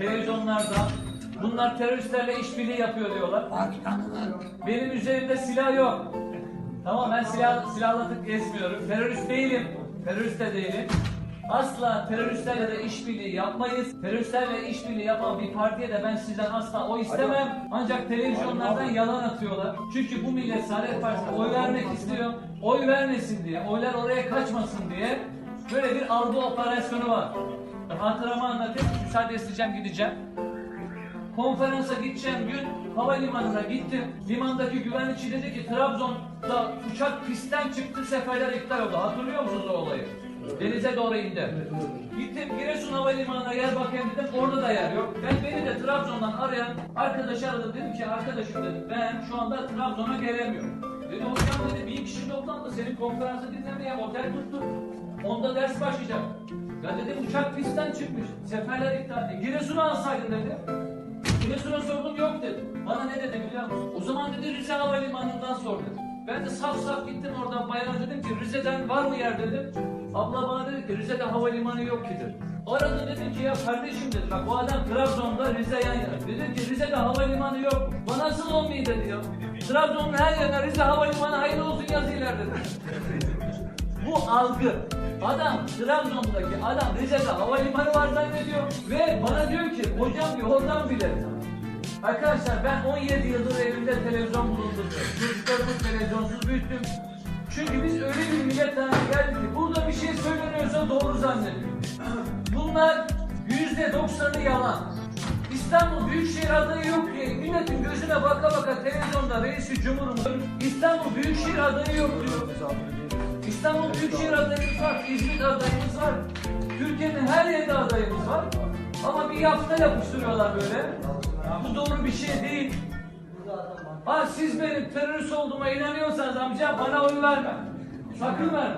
televizyonlarda bunlar teröristlerle işbirliği yapıyor diyorlar. Benim üzerimde silah yok. Tamam ben silah, silahla gezmiyorum. Terörist değilim. Terörist de değilim. Asla teröristlerle de işbirliği yapmayız. Teröristlerle işbirliği yapan bir partiye de ben sizden asla oy istemem. Ancak televizyonlardan yalan atıyorlar. Çünkü bu millet Saadet Partisi'ne oy vermek istiyor. Oy vermesin diye, oylar oraya kaçmasın diye böyle bir algı operasyonu var. Hatıramı anlatayım. Müsaade isteyeceğim gideceğim. Konferansa gideceğim gün havalimanına gittim. Limandaki güvenlikçi dedi ki Trabzon'da uçak pistten çıktı seferler iptal oldu. Hatırlıyor musunuz o olayı? Denize doğru indi. Gittim Giresun Havalimanı'na yer bakayım dedim orada da yer yok. Ben beni de Trabzon'dan arayan arkadaşı aradım dedim ki arkadaşım dedim ben şu anda Trabzon'a gelemiyorum. Dedi hocam dedi bin kişi toplandı senin konferansı dinlemeye otel tuttuk. Onda ders başlayacak. Ya dedim uçak pistten çıkmış. Seferler iptal edildi. Giresun'u alsaydın dedi. Giresun'a sordum yok dedi. Bana ne dedi biliyor musun? O zaman dedi Rize Havalimanı'ndan sor dedi. Ben de saf saf gittim oradan bayana dedim ki Rize'den var mı yer dedim. Abla bana dedi ki Rize'de havalimanı yok ki dedi. Arada dedim ki ya kardeşim dedi bak bu adam Trabzon'da Rize yan yana. Dedim ki Rize'de havalimanı yok. Bana nasıl olmayı dedi ya. Trabzon'un her yerine Rize havalimanı hayırlı olsun yazıyorlar dedi. Bu algı. Adam Trabzon'daki adam Rize'de havalimanı var zannediyor ve bana diyor ki hocam diyor oradan bile. Arkadaşlar ben 17 yıldır evimde televizyon bulundurdum. Çocuklarımı televizyonsuz büyüttüm. Çünkü biz öyle bir millet haline geldik ki burada bir şey söyleniyorsa doğru zannediyor. Bunlar yüzde doksanı yalan. İstanbul Büyükşehir adayı yok diye milletin gözüne baka baka televizyonda reisi cumhurumuz İstanbul Büyükşehir adayı yok diyor. İstanbul Büyükşehir adayımız var, İzmir adayımız var. Türkiye'nin her yerinde adayımız var. Ama bir yapta yapıştırıyorlar böyle. Bu doğru bir şey değil. Ha siz benim terörist olduğuma inanıyorsanız amca bana oy verme. Sakın verme.